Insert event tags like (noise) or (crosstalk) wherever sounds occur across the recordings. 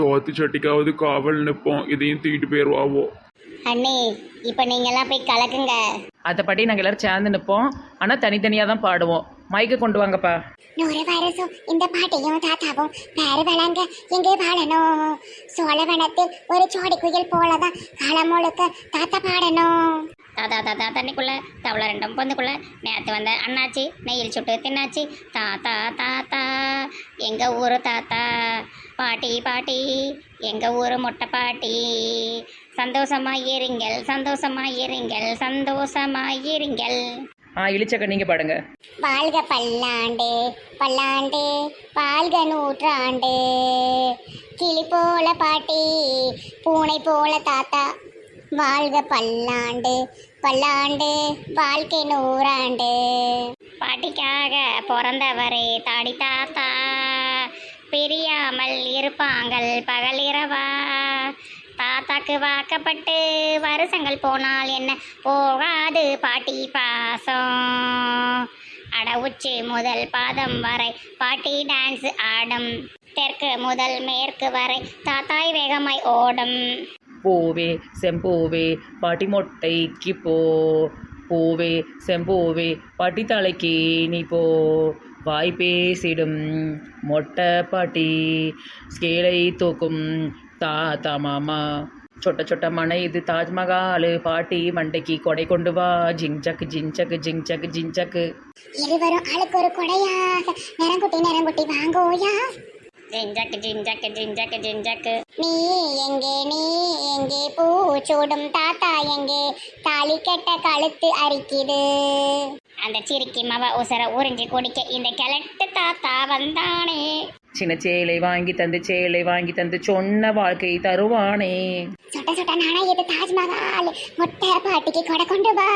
சோத்து சட்டிக்காவது காவல் நிற்போம் இதையும் தூக்கிட்டு போயிடுவாவோ அண்ணே இப்போ நீங்கெல்லாம் போய் கலக்குங்க. அதைப்படி நாங்கள் எல்லாரும் சேர்ந்து நிற்போம் ஆனால் தனித்தனியாக தான் பாடுவோம். மைக்கை கொண்டு வாங்கப்பா. நூறு வருஷம் இந்த பாட்டையும் தாத்தாவும் பேரு வளங்க எங்கே பாடணும் சோழவனத்தில் ஒரு சோடி குயில் போலதான் காலம் முழுக்க தாத்தா பாடணும். தாத்தா தாத்தா தண்ணிக்குள்ள தவளை ரெண்டும் பொந்துக்குள்ள நேற்று வந்த அண்ணாச்சி நெய்யில் சுட்டு தின்னாச்சி. தாத்தா தாத்தா எங்க ஊரு தாத்தா? பாட்டி பாட்டி எங்க ஊரு மொட்டை பாட்டி? சந்தோஷமா இருங்கள் சந்தோஷமா இருங்கள் சந்தோஷமா இருங்கள். ஆ இழிச்சக்க நீங்கள் பாடுங்க. வாழ்க பல்லாண்டு பல்லாண்டு வாழ்க நூற்றாண்டு. கிளி போல பாட்டி பூனை போல தாத்தா. வாழ்க பல்லாண்டு பல்லாண்டு வாழ்க்கை நூறாண்டு. பாட்டிக்காக பிறந்தவரே தாடி தாத்தா. பிரியாமல் இருப்பாங்கள் பகலிரவா தாத்தாக்கு வாக்கப்பட்டு வருஷங்கள் போனால் என்ன? போகாது பாட்டி பாசம். அட உச்சி முதல் பாதம் வரை பாட்டி டான்ஸ் ஆடும். தெற்கு முதல் மேற்கு வரை தாத்தாய் வேகமாய் ஓடும். பூவே செம்பூவே பாட்டி மொட்டைக்கு போ. பூவே செம்பூவே பாட்டி தலைக்கு நீ போ. வாய் பேசிடும். மொட்டை பாட்டி ஸ்கேலை தூக்கும் தாத்தா மாமா. சொட்ட சொட்ட மனை இது தாஜ்மஹால். பாட்டி மண்டைக்கு கொடை கொண்டு வா. ஜிங்சக்கு ஜிங்சக்கு ஜிங்சக்கு ஜிங்சக்கு இருவரும் ஆளுக்கு ஒரு கொடையாக. நிறங்குட்டி நிறங்குட்டி வாங்கோயா. ஜிஞ்சக்கு ஜிஞ்சக்கு ஜிஞ்சக்கு நீ எங்கே நீ எங்கே? பூ சூடும் தாத்தா எங்கே? தாலி கட்ட கழுத்து அரிக்குது. அந்த சிரிக்கி மவ உசர உறிஞ்சி குடிக்க இந்த கிழட்டு தாத்தா வந்தானே. சின்ன சேலை வாங்கி தந்து சேலை வாங்கி தந்து சொன்ன வாழ்க்கை தருவானே. சொட்ட சொட்ட நாணயத்து தாஜ்மஹால்? மொட்டை பாட்டிக்கு கொடை கொண்டு வா.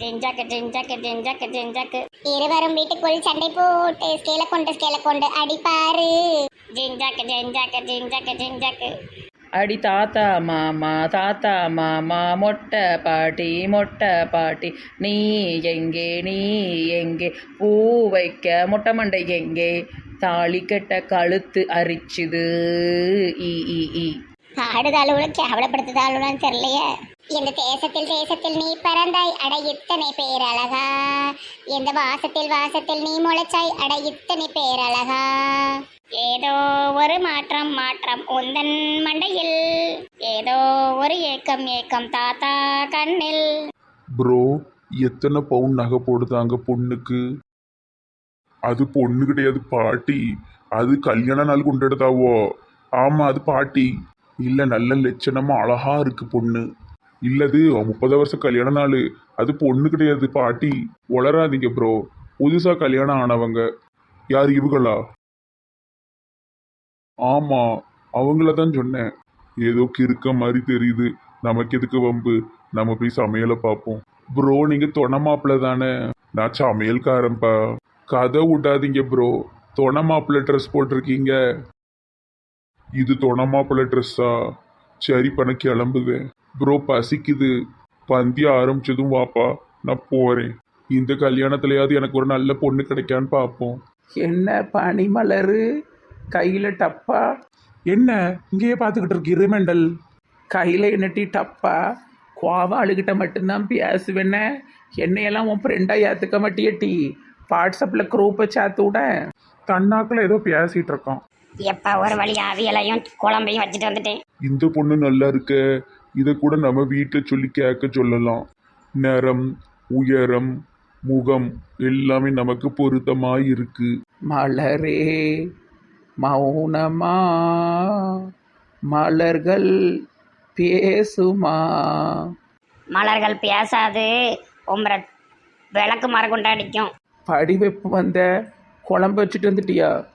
ஜிஞ்சக்கு ஜிஞ்சக்கு ஜிஞ்சக்கு ஜிஞ்சக்கு இருவரும் வீட்டுக்குள் சண்டை போட்டு ஸ்கேல கொண்டு ஸ்கேல கொண்டு அடிப்பாரு. ஜிஞ்சக்கு ஜிஞ்சக்கு ஜிஞ்சக்கு ஜிஞ்சக்கு அடி தாத்தா மாமா தாத்தா மாமா மொட்டை பாட்டி மொட்டை பாட்டி. நீ எங்கே நீ எங்கே? பூ வைக்க மொட்டை மண்டை எங்கே? தாலி கட்ட கழுத்து அரிச்சுது. ஈ ஈ. ஈ கேவலப்படுத்துதாலும் தெரியலையே. இந்த தேசத்தில் தேசத்தில் நீ பிறந்தாய். அட இத்தனை பேர் அழகா எந்த வாசத்தில் வாசத்தில் நீ முளைச்சாய். அட இத்தனை பேர் அழகா ஏதோ ஒரு மாற்றம் மாற்றம் உந்தன் மண்டையில். ஏதோ ஒரு ஏக்கம் ஏக்கம் தாத்தா கண்ணில். ப்ரோ எத்தனை பவுன் நகை போடுதாங்க பொண்ணுக்கு? அது பொண்ணு கிடையாது பாட்டி. அது கல்யாண நாள் கொண்டாடுதாவோ? ஆமா அது பாட்டி. இல்லை நல்ல லட்சணமா அழகா இருக்கு பொண்ணு. இல்லது முப்பது வருஷம் கல்யாண நாள். அது பொண்ணு கிடையாது பாட்டி. வளராதீங்க ப்ரோ புதுசா கல்யாணம் ஆனவங்க. யார் இவங்களா? ஆமா அவங்கள தான் சொன்னேன். ஏதோ கிறுக்க மாதிரி தெரியுது. நமக்கு எதுக்கு வம்பு? நம்ம போய் சமையலை பார்ப்போம். ப்ரோ நீங்க துணை மாப்பிள்ள தானே? நான் சமையல்காரன்பா. கதை விடாதீங்க ப்ரோ துணை மாப்பிள்ள ட்ரெஸ் போட்டிருக்கீங்க. இது தொண மாப்பிள்ள ட்ரெஸ்ஸா சரி பண்ண கிளம்புது ப்ரோ பசிக்குது. பந்தி ஆரம்பிச்சதும் வாப்பா நான் போறேன். இந்த கல்யாணத்துலயாவது எனக்கு ஒரு நல்ல பொண்ணு கிடைக்கான்னு பார்ப்போம் என்ன பனிமலரு கையில் டப்பா? என்ன? இங்கேயே பார்த்துக்கிட்டு இருக்கு ரிமெண்டல் கையில் என்னட்டி டப்பா? கோவாளுகிட்ட மட்டும்தான் பேசுவேன்ன என்னையெல்லாம் உன் ஃப்ரெண்டாக ஏற்றுக்க மாட்டியட்டி? வாட்ஸ்அப்பில் குரூப்பை சேர்த்து விட? தன்னாக்கில் ஏதோ பேசிட்டு இருக்கான். எப்ப ஒரு வழி அவியலையும் குழம்பையும் வச்சுட்டு வந்துட்டேன். இந்த பொண்ணு நல்லா இருக்க. இதை கூட நம்ம வீட்டில் சொல்லி கேட்க சொல்லலாம். நிறம் உயரம் முகம் எல்லாமே நமக்கு பொருத்தமா இருக்கு. மலரே மௌனமா மலர்கள் பேசுமா? மலர்கள் பேசாது உம்பரை விளக்கு மரம் கொண்டாடிக்கும் படி வைப்பு வந்த குழம்பு வச்சுட்டு வந்துட்டியா?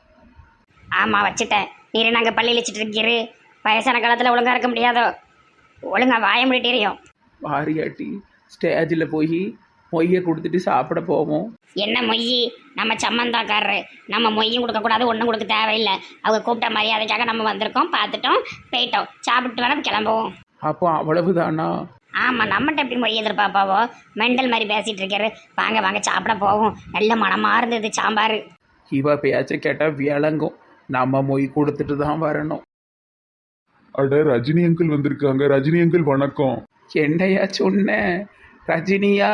ஆமாம் வச்சுட்டேன். நீர் நாங்கள் பள்ளியில் வச்சுட்டு இருக்கிறு வயசான காலத்தில் ஒழுங்கா இருக்க முடியாதோ? ஒழுங்கா வாய முடிட்டிரியும் வாரியாட்டி ஸ்டேஜில் போய் மொய்யை கொடுத்துட்டு சாப்பிட போவோம். என்ன மொய்? நம்ம சம்மந்தாக்காரரு. நம்ம மொய்யும் கொடுக்கக்கூடாது ஒன்றும் கொடுக்க தேவையில்லை. அவங்க கூப்பிட்ட மரியாதைக்காக நம்ம வந்திருக்கோம் பார்த்துட்டோம் போயிட்டோம். சாப்பிட்டு வேணா கிளம்புவோம். அப்போ அவ்வளவுதானா? ஆமாம் நம்மகிட்ட எப்படி மொய் எதிர்பார்ப்பாவோ? மெண்டல் மாதிரி பேசிகிட்டு இருக்காரு. வாங்க வாங்க சாப்பிட போவோம். நல்ல மனமாக இருந்தது சாம்பார். இவ பேச்சை கேட்டால் விளங்கும். நம்ம மொய் கொடுத்துட்டு தான் வரணும். அட ரஜினி அங்கிள் வந்திருக்காங்க. ரஜினி அங்கிள் வணக்கம். என்னையா சொன்னேன் ரஜினியா?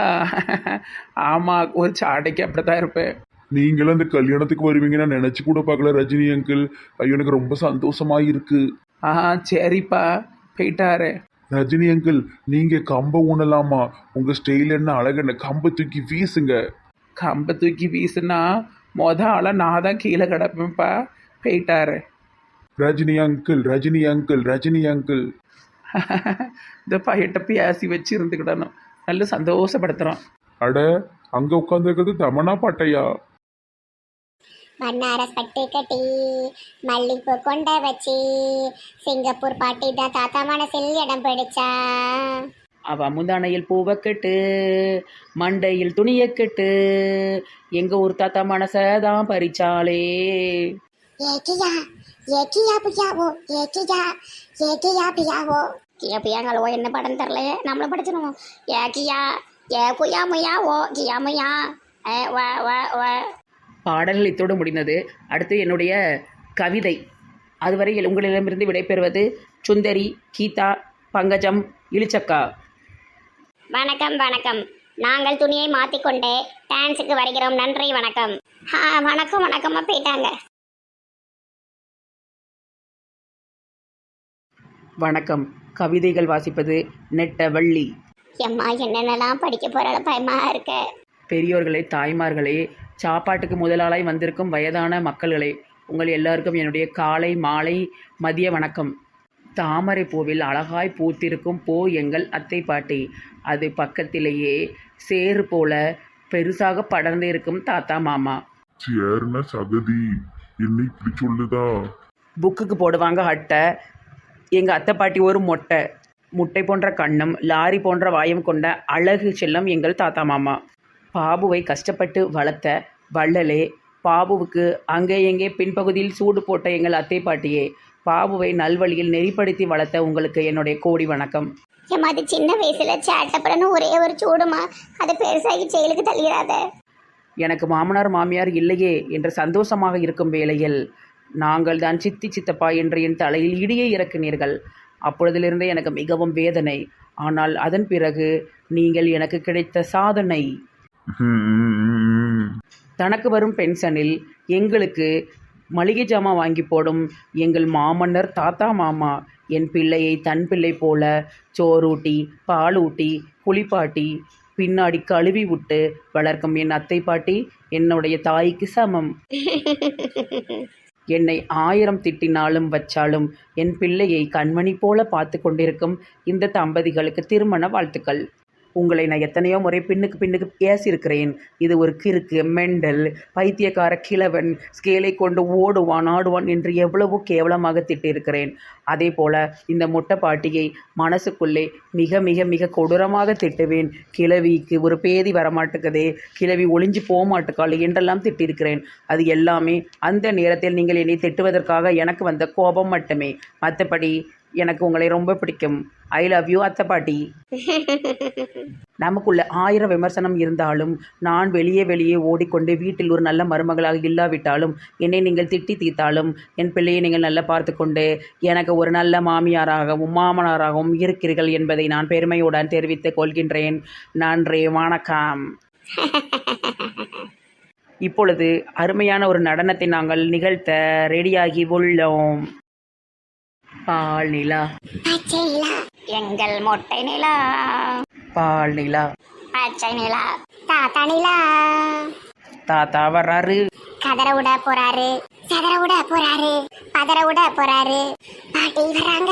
ஆமாம் ஒரு சாடைக்கு அப்படி தான் இருப்பேன். நீங்களும் அந்த கல்யாணத்துக்கு வருவீங்க. நான் நினைச்சு கூட பார்க்கல ரஜினி அங்கிள். ஐயோ எனக்கு ரொம்ப சந்தோஷமா இருக்கு. ஆ சரிப்பா. போயிட்டாரு. ரஜினி அங்கிள் நீங்க கம்ப ஊனலாமா? உங்க ஸ்டைல் என்ன? அழகுன்னு? கம்ப தூக்கி வீசுங்க. கம்பை தூக்கி வீசுனா மொத ஆளாக நான் தான் கீழே கிடப்பேன்ப்பா. போயிட்டாரு. Rajini uncle Rajini uncle Rajini uncle இந்த பையட்ட பேசி வச்சு இருந்துக்கிடணும் நல்ல சந்தோஷப்படுத்துகிறோம் அட அங்க உட்காந்துருக்கிறது தமனா பாட்டையா? பன்னாரஸ் பட்டு கட்டி மல்லிப்பூ கொண்ட வச்சு சிங்கப்பூர் பாட்டி தான் தாத்தா மனசில் இடம் பிடிச்சா. அவ முந்தானையில் பூவை கெட்டு மண்டையில் துணியை கெட்டு எங்க ஊர் தாத்தா மனசை தான் பறிச்சாலே ஏக்கியா ஏக்கியா பியாவோ ஏக்கியா ஏக்கியா பியாவோ கியா பியாங்களோ என்ன படம் தெரிலையே நம்மளும் படிச்சிருவோம் ஏக்கியா ஏ குயா முயா ஓ கியா முயா ஏ வா வா வா பாடல்கள் இத்தோடு முடிந்தது அடுத்து என்னுடைய கவிதை. அதுவரை உங்களிடமிருந்து விடைபெறுவது சுந்தரி கீதா பங்கஜம் இளிச்சக்கா வணக்கம் வணக்கம். நாங்கள் துணியை மாற்றிக்கொண்டே டான்ஸுக்கு வருகிறோம். நன்றி வணக்கம். வணக்கம் வணக்கமாக போயிட்டாங்க. வணக்கம். கவிதைகள் வாசிப்பது நெட்டவள்ளி. எம்மா என்னென்னலாம் படிக்க போகிற பயமா இருக்க. பெரியோர்களே தாய்மார்களே சாப்பாட்டுக்கு முதலாளாய் வந்திருக்கும் வயதான மக்கள்களே உங்கள் எல்லாருக்கும் என்னுடைய காலை மாலை மதிய வணக்கம். தாமரை பூவில் அழகாய் பூத்திருக்கும் போ எங்கள் அத்தை பாட்டி. அது பக்கத்திலேயே சேறு போல பெருசாக படர்ந்து இருக்கும் தாத்தா மாமா. சேர்ன சகதி என்ன இப்படி சொல்லுதா? புக்குக்கு போடுவாங்க அட்டை. எங்கள் அத்தை பாட்டி ஒரு மொட்டை. முட்டை போன்ற கண்ணும் லாரி போன்ற வாயும் கொண்ட அழகு செல்லம் எங்கள் தாத்தா மாமா. பாபுவை கஷ்டப்பட்டு வளர்த்த வள்ளலே பாபுவுக்கு அங்கே எங்கே பின்பகுதியில் சூடு போட்ட எங்கள் அத்தை பாட்டியே பாபுவை நல்வழியில் நெறிப்படுத்தி வளர்த்த உங்களுக்கு என்னுடைய கோடி வணக்கம். அது சின்ன வயசுல சேட்டப்படன்னு ஒரே ஒரு சூடுமா? அதை பெருசாகி செயலுக்கு தள்ளிடாத. எனக்கு மாமனார் மாமியார் இல்லையே என்று சந்தோஷமாக இருக்கும் வேளையில் நாங்கள் தான் சித்தி சித்தப்பா என்று என் தலையில் இடியை இறக்கினீர்கள். அப்பொழுதிலிருந்தே எனக்கு மிகவும் வேதனை. ஆனால் அதன் பிறகு நீங்கள் எனக்கு கிடைத்த சாதனை. தனக்கு வரும் பென்ஷனில் எங்களுக்கு மளிகை ஜாமான் வாங்கி போடும் எங்கள் மாமன்னர் தாத்தா மாமா என் பிள்ளையை தன் பிள்ளை போல சோறூட்டி பாலூட்டி குளிப்பாட்டி பின்னாடி கழுவி விட்டு வளர்க்கும் என் அத்தை பாட்டி என்னுடைய தாய்க்கு சமம். (laughs) என்னை ஆயிரம் திட்டினாலும் வச்சாலும் என் பிள்ளையை கண்மணி போல பார்த்து கொண்டிருக்கும் இந்த தம்பதிகளுக்கு திருமண வாழ்த்துக்கள். உங்களை நான் எத்தனையோ முறை பின்னுக்கு பின்னுக்கு பேசியிருக்கிறேன். இது ஒரு கிறுக்கு மெண்டல் பைத்தியக்கார கிழவன் ஸ்கேலை கொண்டு ஓடுவான் ஆடுவான் என்று எவ்வளவோ கேவலமாக திட்டிருக்கிறேன் அதே போல இந்த முட்டை பாட்டியை மனசுக்குள்ளே மிக மிக மிக கொடூரமாக திட்டுவேன். கிழவிக்கு ஒரு பேதி வரமாட்டுக்குதே கிழவி ஒளிஞ்சு போக மாட்டுக்காள் என்றெல்லாம் திட்டிருக்கிறேன் அது எல்லாமே அந்த நேரத்தில் நீங்கள் என்னை திட்டுவதற்காக எனக்கு வந்த கோபம் மட்டுமே. மற்றபடி எனக்கு உங்களை ரொம்ப பிடிக்கும். ஐ லவ் யூ அத்தை பாட்டி. (laughs) நமக்குள்ள ஆயிரம் விமர்சனம் இருந்தாலும் நான் வெளியே வெளியே ஓடிக்கொண்டு வீட்டில் ஒரு நல்ல மருமகளாக இல்லாவிட்டாலும் என்னை நீங்கள் திட்டி தீர்த்தாலும் என் பிள்ளையை நீங்கள் நல்லா பார்த்து கொண்டு எனக்கு ஒரு நல்ல மாமியாராகவும் மாமனாராகவும் இருக்கிறீர்கள் என்பதை நான் பெருமையுடன் தெரிவித்துக் கொள்கின்றேன். நன்றி வணக்கம். (laughs) இப்பொழுது அருமையான ஒரு நடனத்தை நாங்கள் நிகழ்த்த ரெடியாகி உள்ளோம். பால் நிலா. பச்சை நிலா. எங்கள் மொட்டை நிலா. பால் நிலா. பச்சை நிலா. தாத்தா நிலா. தாத்தா வர்றாரு. கதற விட போறாரு. சதற விட போறாரு. பதற விட போறாரு. பாட்டி வராங்க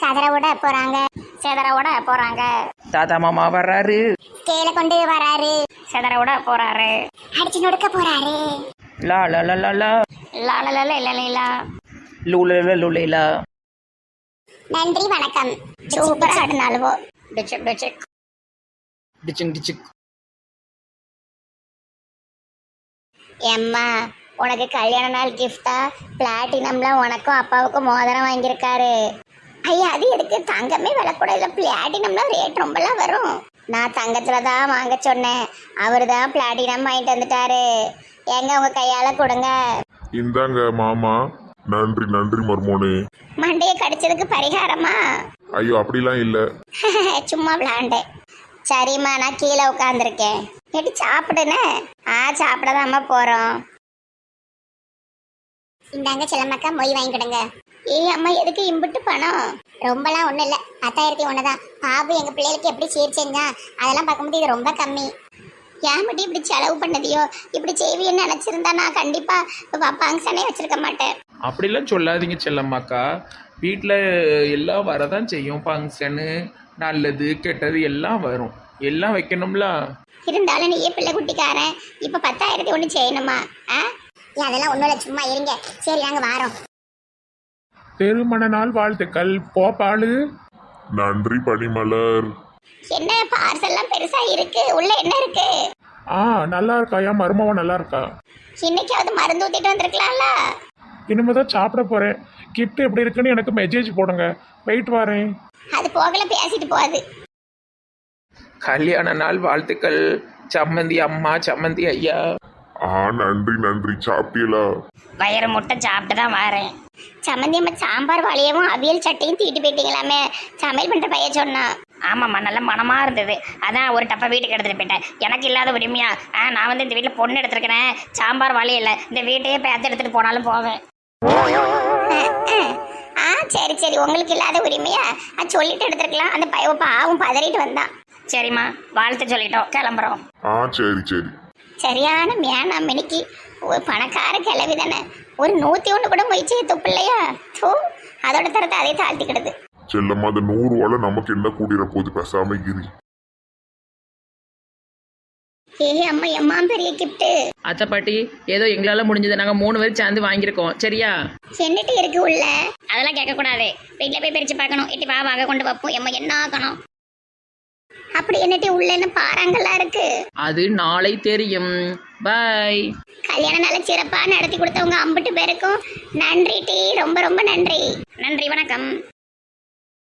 கதற விட போறாங்க. செதற விட போறாங்க. தாத்தா மாமா வர்றாரு. ஸ்கேல கொண்டு வராரு. செதற விட போறாரு. அடிச்சு நொடுக்க போறாரு. லா லா லா லா லா. லாலல இல்ல லூல லுலேலா நன்றி வணக்கம். சூப்பரா ஆடினாலுவோ டிச்சிக். டிச்சிக் டிச்சிங் டிச்சிக். எம்மா உனக்கு கல்யாண நாள் கிஃப்டா பிளாட்டினம்ல உனக்கும் அப்பாவுக்கும் மோதிரம் வாங்கியிருக்காரு. ஐயா அது எதுக்கு? தங்கமே விலை கூட இல்லை. பிளாட்டினம்ல ரேட் ரொம்பலாம் வரும். நான் தங்கத்துல தான் வாங்க சொன்னேன். அவர் தான் பிளாட்டினம் வாங்கிட்டு வந்துட்டாரு. எங்க உங்க கையால கொடுங்க. இந்தாங்க மாமா. நன்றி நன்றி மர்மோனே. மண்டையை கடிச்சதுக்கு பரிகாரமா? ஐயோ அப்படிலாம் இல்லை. (laughs) சும்மா விளாண்டேன். சரிம்மா நான் கீழே உட்காந்துருக்கேன் எடி சாப்பிடுனே? ஆ சாப்பிடதாம்மா போறோம். இந்தாங்க செல்லம்மாக்கா மொய் வாங்கிக்கிடுங்க. ஏய் அம்மா எதுக்கு இம்புட்டு பணம்? ரொம்பலாம் ஒன்றும் இல்லை. பத்தாயிரத்தி ஒன்று தான் பாபு எங்கள் பிள்ளைகளுக்கு எப்படி சீர் செஞ்சான் அதெல்லாம் பார்க்கும்போது இது ரொம்ப கம்மி. ஏன் மட்டும் இப்படி செலவு பண்ணதையோ? இப்படி செய்வியன்னு நினச்சிருந்தா நான் கண்டிப்பாக ஃபங்க்ஷனே வச்சிருக்க மாட்டேன். அப்படிலாம் சொல்லாதீங்க செல்லம்மாக்கா. வீட்டில் எல்லாம் வரதான் செய்யும். ஃபங்க்ஷனு நல்லது கெட்டது எல்லாம் வரும். எல்லாம் வைக்கணும்ல? இருந்தாலும் நீயே பிள்ளை குட்டிக்காரன்? இப்போ பத்தாயிரத்தி ஒன்று செய்யணுமா? ஆ? அதெல்லாம் ஒன்றும் இல்லை சும்மா இருங்க. சரி நாங்கள் வாரோம். திருமண நாள் வாழ்த்துக்கள். போப்பாளு நன்றி பனிமலர். என்ன பார்சல்லாம் பெருசா இருக்கு. உள்ள என்ன இருக்கு? ஆ நல்லா இருக்கா? என் மருமவன் நல்லா இருக்கா? இன்னைக்காவது மருந்து ஊத்திட்டு வந்திருக்கலாம்ல? இனிமே தான் சாப்பிட போகிறேன் கிஃப்ட் எப்படி இருக்குன்னு எனக்கு மெசேஜ் போடுங்க. வெயிட் வரேன். அது போகல பேசிட்டு போகுது. கல்யாண நாள் வாழ்த்துக்கள். சம்மந்தி அம்மா சம்மந்தி ஐயா. ஆ நன்றி நன்றி. சாப்பிட்டீங்களா? வயிறு முட்டை சாப்பிட்டு தான் வரேன். சம்மந்தி அம்மா சாம்பார் வளையவும் அவியல் சட்டையும் தீட்டு போயிட்டீங்களாமே. சமையல் பண்ற பையன் சொன்னான் ஆமாம்மா நல்ல மனமாக இருந்தது. அதான் ஒரு டப்பை வீட்டுக்கு எடுத்துகிட்டு போயிட்டேன். எனக்கு இல்லாத உரிமையா? ஆ நான் வந்து இந்த வீட்டில் பொண்ணு எடுத்துருக்கிறேன். சாம்பார் இல்லை இந்த வீட்டையே பேத்து எடுத்துகிட்டு போனாலும் போவேன். ஆ சரி சரி. உங்களுக்கு இல்லாத உரிமையா? அது சொல்லிட்டு எடுத்துருக்கலாம். அந்த பைய பாவம் பதறிட்டு வந்தான். சரிம்மா வாழ்த்து சொல்லிட்டோம். கிளம்புறோம். ஆ சரி சரி. சரியான மேனா மினிக்கு. ஒரு பணக்கார கிளவி தானே. ஒரு நூத்தி ஒண்ணு கூட முயற்சி துப்பில்லையா? தூ அதோட தரத்தை அதே தாழ்த்திக்கிடுது. செல்லம்மா அந்த நூறு ரூபால நமக்கு என்ன கூடிற போது? பேசாம கிரி ஏ அம்மா எம்மா பெரிய கிஃப்ட் அத்தை பாட்டி ஏதோ எங்களால் முடிஞ்சது நாங்கள் மூணு பேர் சேர்ந்து வாங்கியிருக்கோம். சரியா? என்னட்டு இருக்கு உள்ள? அதெல்லாம் கேட்கக்கூடாது. வீட்டில் போய் பிரித்து பார்க்கணும். இட்டி வா வாங்க கொண்டு வைப்போம் எம்மா என்ன ஆக்கணும் அப்படி என்னட்டு உள்ளன்னு பாறாங்கல்லாம் இருக்கு? அது நாளை தெரியும். பாய். கல்யாணம் நல்ல சிறப்பா நடத்தி கொடுத்தவங்க அம்பிட்டு பேருக்கும் நன்றி டி. ரொம்ப ரொம்ப நன்றி. நன்றி வணக்கம்.